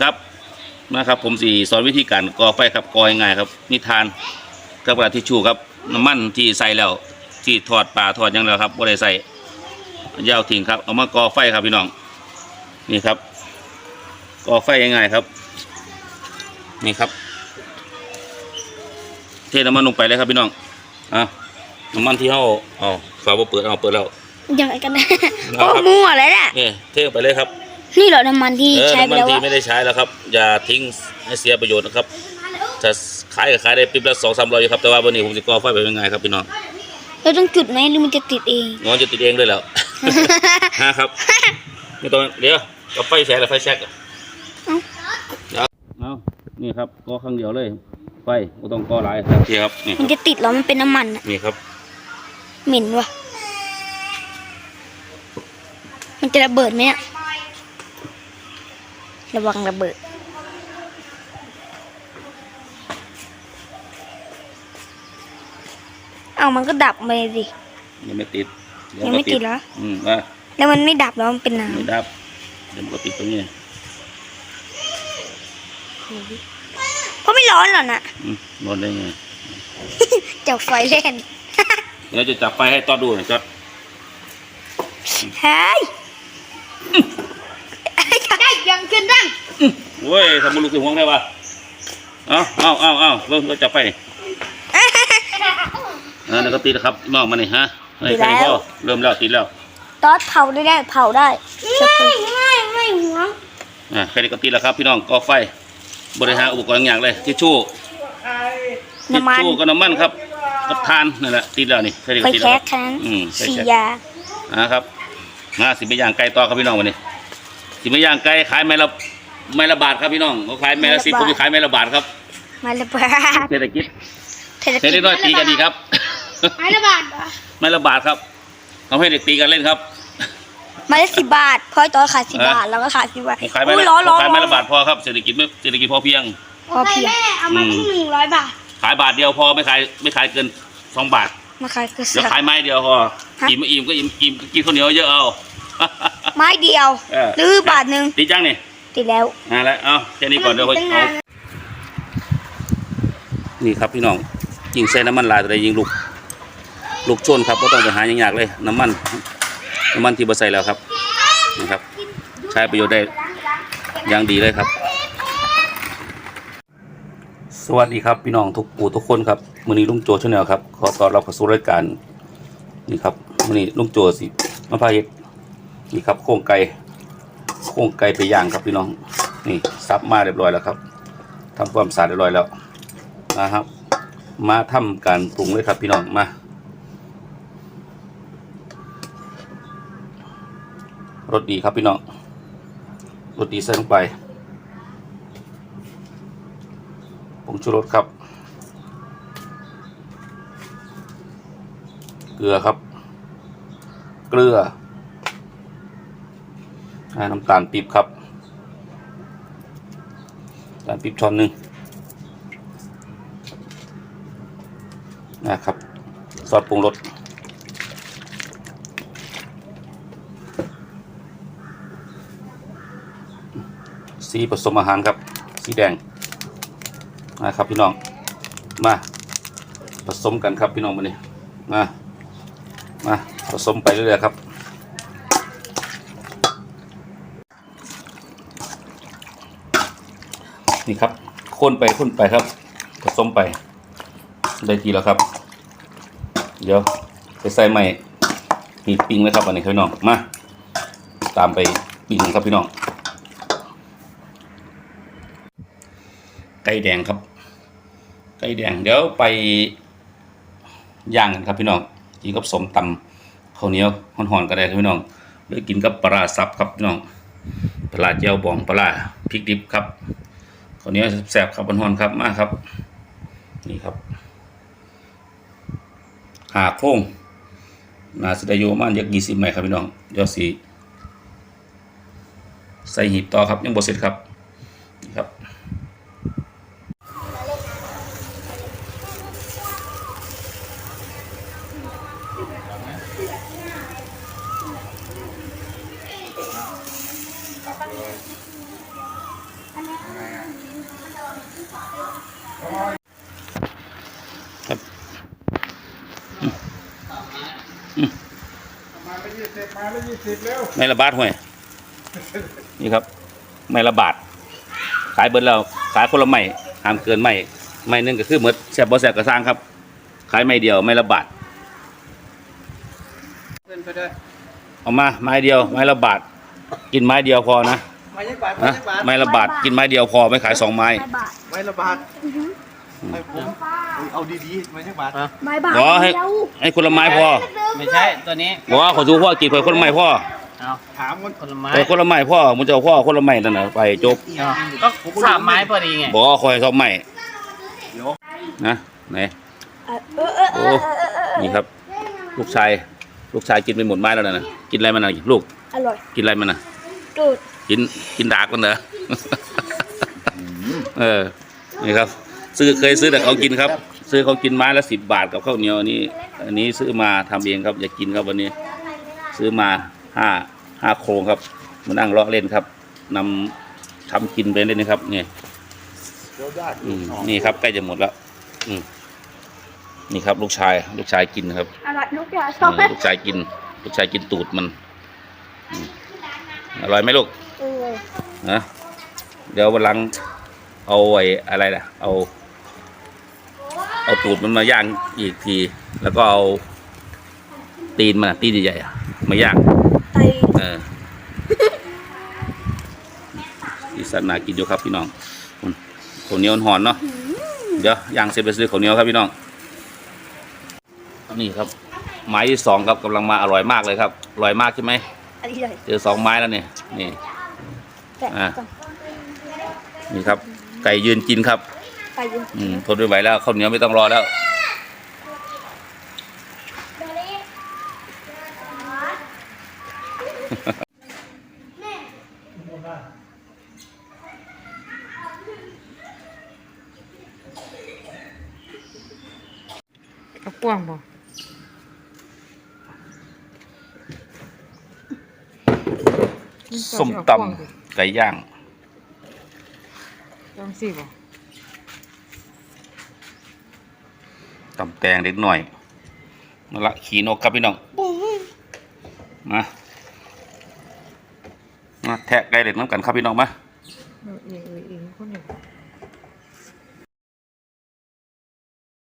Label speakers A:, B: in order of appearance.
A: ครับนะครับ ผมสีสอนวิธีการก่อไฟครับก่อยังไงครับมีทานกับกระดาษทิชชู่ครับน้ำมันที่ใส่แล้วที่ทอดปลาทอดหยังแล้วครับบ่ได้ใส่ยาวทิ้งครับเอามาก่อไฟครับพี่น้องนี่ครับก่อไฟยังไงครับ นี่ครับ เทน้ำมันลงไปเลยครับพี่น้องอะน้ำมันที่เขาเอาฝาบ่เปิดเอาเปิดแล้ว
B: ยังไงกันนะ
A: เอา
B: โอ้
A: ครับ
B: มั่วแล้วเนี่ย
A: นี่เทลงไปเลยครับ
B: นี่เหรอน้ำมันที่
A: เออ
B: ใช้
A: น้ำ
B: ไป
A: มัน
B: แล้ว
A: ที่
B: วะ
A: ไม่ได้ใช้แล้วครับ อย่าทิ้งให้เสียประโยชน์นะครับจะขายก็ขายได้ปิ๊บละสองสามร้อยอยู่ครับแต่ว่าวันนี้ผมจะก่อไฟไปยังไงครับพี่น้อง
B: เราต้องจุดไหมหรือมันจะติดเอง
A: งอนจะติดเองเลยแล้ว ฮะครับไม่ต้องเดี๋ยวกับไฟแช็กหรือไฟแช็กอะ
B: เอ้า
A: เดี๋ยวเอานี่ครับก่อครั้งเดียวเลย ไฟไม่ต้องก่อหลายครับนี่ครับนี่ค
B: มัน
A: รับ
B: จะติดแล้วมันเป็นน้ำมันอะ
A: นี่ครับ
B: เหม็นว่ะมันจะระเบิดไหมเนี่ย ระวังระเบิดเอามันก็ดับไปสิ
A: ยังไม่ติดเว
B: ยังไม่
A: ก็
B: ติดเหรอ
A: อืมว่า
B: แล้วมันไม่ดับแล้วมันเป็นน้
A: ไม่ดับเดี๋ยวมันก็ติดตรงนี้ำ
B: เพราะไม่ร้อนหรอกนะ
A: อืมนอนได้ไง
B: จับไฟเล่น
A: เดี๋ยวจะจับไฟให้ตอดดูหน่อยจอด
B: เฮ้ยได้ยังขึ้นดัง
A: โว้ยทำบุญลูกถึงห่วงได้ปะเอาเอาเอาเอาเริ่มเราจับไฟนี่เออแล้วก็ติดแล้วครับน้องมานี่ฮะเฮ้ยแค่นี้พอเริ่มแล้วติดแล้ว
B: ตอดเผาได้ได้เผาได้ไม่ไม่ไม่หัว
A: อ่าแค่นี้ก็ติดแล้วครับ พี่น้องก่อไฟบริหารอุปกรณ์อย่างเลยทิชชู่ทิช
B: น้ำมัน
A: ชู่ก็น้ำมันครับกับทานนั่นแหละติดแล้วนี่แค่นี้
B: ไฟ
A: ก็ติด
B: แค
A: แล้ว
B: สครั้ง
A: อืมไฟ
B: สี่
A: แช็ก
B: ยา
A: อ่าครับมาสิไปย่างไก่ต่อครับพี่น้องวันนี้สิไปย่างไก่ขายไม้ละ ไม้ละบาทครับพี่น้องเขาขายไม้ละสิบผมจะขายไม้ละบาทครับ
B: มาละบาท
A: เศรษฐกิจ
B: เศรษฐ
A: เด็ก
B: กิจ
A: น้อยตีกันดีครับ
B: ไม้ละบาทเหรอ
A: ไม้ละบาทครับทำให้เด็กตีกันเล่นครับ
B: ไม้ละสิบบาทเพราะไอ้ตอนขายสิบบาท
A: เออ
B: เราก็ขายสิบบาท
A: ผมขายไม้
B: อุ้ย
A: ละ
B: ร้อน
A: ผ
B: ร้
A: ม
B: อน
A: ขายไม้ละ
B: ร้อน
A: บาทพอครับเศรษฐกิจไม่เศรษฐกิจพอเพียง
B: พอเพียง
C: เอามาครึ่งหนึ่งร้อยบาท
A: ขายบาทเดียวพอไม่ขายไม่ขายเกินสองบาท
B: มาขายคือ
A: เดี๋ยวขายไม้เดียวพอ
B: ฮะ
A: อิ่มไม่อิ่มก็อิ่มอิ่มกินข้าวเหนียวเยอะเอา
B: ไม้เดียว
A: เออ
B: หรือบาทหนึ่ง
A: ตีจังนี่
B: ติดแล้ว
A: อ่าแล้วเอาแค่นี้ก่อนเดี๋ยวค่อยเอานี่ครับพี่น้องยิงใส่น้ำมันลายตัวใดยิงลูกลูกชนครับก็ต้องไปหาอย่างยากเลย น้ำมัน น้ำมันที่บะใส่แล้วครับนะครับ ใช้ประโยชน์ได้อย่างดีเลยครับ สวัสดีครับพี่น้องทุกปู่ทุกคนครับมือนี้ลุงโจชาแนลครับขอต้อนรับเข้าสู่รายการนี่ครับมือนี้ลุงโจสิมาพาเฮ็ดนี่ครับโครงไก่ โครงไก่ไปย่างครับพี่น้อง นี่ซับมาเรียบร้อยแล้วครับทำความสะอาดเรียบร้อยแล้วนะครับ มาทำการปรุงเลยครับพี่น้องมารสดีครับพี่น้องรสดีใส่ลงไปผงชูรสครับ เกลือครับ เกลือ น้ำตาลปี๊บครับน้ำตาลปี๊บช้อนหนึ่งนะครับซอสปรุงรสสีผสมอาหารครับ สีแดงนะครับพี่น้องมาผสมกันครับพี่น้องมาเนี่ยมามาผสมไปเรื่อยๆครับ นี่ครับคนไปคนไปครับผสมไป ได้ทีแล้วครับ เดี๋ยวไปใส่ใหม่มีปิ้งเลยครับอันนี้พี่น้องมาตามไปปิ้งครับพี่น้องไก่แดงครับ ไก่แดงเดี๋ยวไปย่างกันครับพี่น้องกินกับสมตำข้าวเหนียวห่อนๆก็ได้ครับพี่น้องหรือกินกับปลาร้าสับครับพี่น้องปลาเจียวบองปลาพริกดิบครับ ข้าวเหนียวแซ่บๆครับห่อนครับมากครับ นี่ครับ หาโค้งนาสิได้อยู่ประมาณยักยี่สิบไม้ครับพี่น้องเดี๋ยวสีใส่หีบต่อครับยังบ่เสร็จครับนี่ครับ
B: อัน
A: ครับ
D: มาละยี่สิบมาละยี่สิบเร็ว
A: ไม่ละบาทห่วยนี่ครับ ไม่ละบาท ขายเบิดแล้วขายคนละไม่ห้ามเกินไม่ไม่นึงก็คือหมดแซบบ่แซบก็สร้างครับ ขายไม่เดียวไม่ละบาท
D: เงินไปด้วย
A: เอามาไม้เดียวไม้ละบาทกินไม้เดียวพอนะ
D: มายักบาท
A: นะไม้ละบาทกินไม้เดียวพอไม่ขายสองไม้
B: ไม้
D: ละบาท ผมเอาดีๆมายักบาท
B: ไม้บาท
A: ขอให้
B: เดียว
A: ให้คนละไม้พอ
E: ไม่ใช่ตัวนี้
A: บอกว่าขอดูพ่อกินคนละไม้พ่อ
E: เอา
D: ถามคน
E: คนละไม้
A: เออคนละไม้พ่อมึงจะเอาพ่อคนละไม้นั่นน่ะไปจบ
E: เอาก็สามไม้พอดีไง
A: บอกว่าคอยสองไม้
D: เดี๋ยว
A: นะไหน
B: เออเออเออเอ
A: โอ้
B: อเออเออ
A: นี่ครับ ลูกชายลูกชายกินไปหมดไม้แล้วนะกินอะไรมันน่ะลูก
B: อร่อย
A: กินอะไรมันน่ะ
B: ตูด
A: กินกินดากมันเหรอเออนี่ครับ ซื้อเคยซื้อแต่เขากินครับ ซื้อเขากินไม้ละสิบบาทกับข้าวเหนียวอันนี้ อันนี้ซื้อมาทำเองครับ อยากกินครับวันนี้ ซื้อมาห้าห้าโครงครับมานั่งเลาะเล่นครับนำทำกินไปเล่นนะครับนี่
D: เดี๋ยวได้
A: อืมนี่ครับใกล้จะหมดแล้วอืมนี่ครับ ลูกชาย ลูกชายกินครับ
B: อร่อยทุกอย่างช
A: เอ
B: อบ
A: อลูกชายกิน ลูกชายกินตูดมันอืมอร่อยไหมลูก
B: เออ
A: นะเดี๋ยววันหลังเอาไอ้อะไรนะเอา เอาตูดมันมาย่างอีกที แล้วก็เอาตีนมันอะตีนใหญ่ๆอะมาย่าง
B: ไต
A: เออที่สันนากินอยู่ครับพี่น้องอืมข้าวเหนียวหอนเนาะ เดี๋ยวย่างเสร็จไปซื้อข้าวเหนียวครับพี่น้อง นี่ครับ ไม้ที่สองครับกำลังมาอร่อยมากเลยครับ อร่อยมากใช่ไหม
B: อันนี้เลย
A: เจอสองไม้แล้วเนี่ย นี่
B: แกะ
A: อะ
B: ก่อน
A: นี่ครับ ไก่ยืนกินครับ
B: ไก่ยืน
A: อืมทนไม่ไหวแล้วข้าวเหนียวไม่ต้องรอแล้ว
F: เอากว้างบ่
A: ส้มตำไก่ย่าง
F: จังสิบ่
A: ตำแตงเล็กหน่อยนั่นละขี่นกครับพี่น้องมามาแทะไก่เล็กน้ำกันครับพี่น้องมา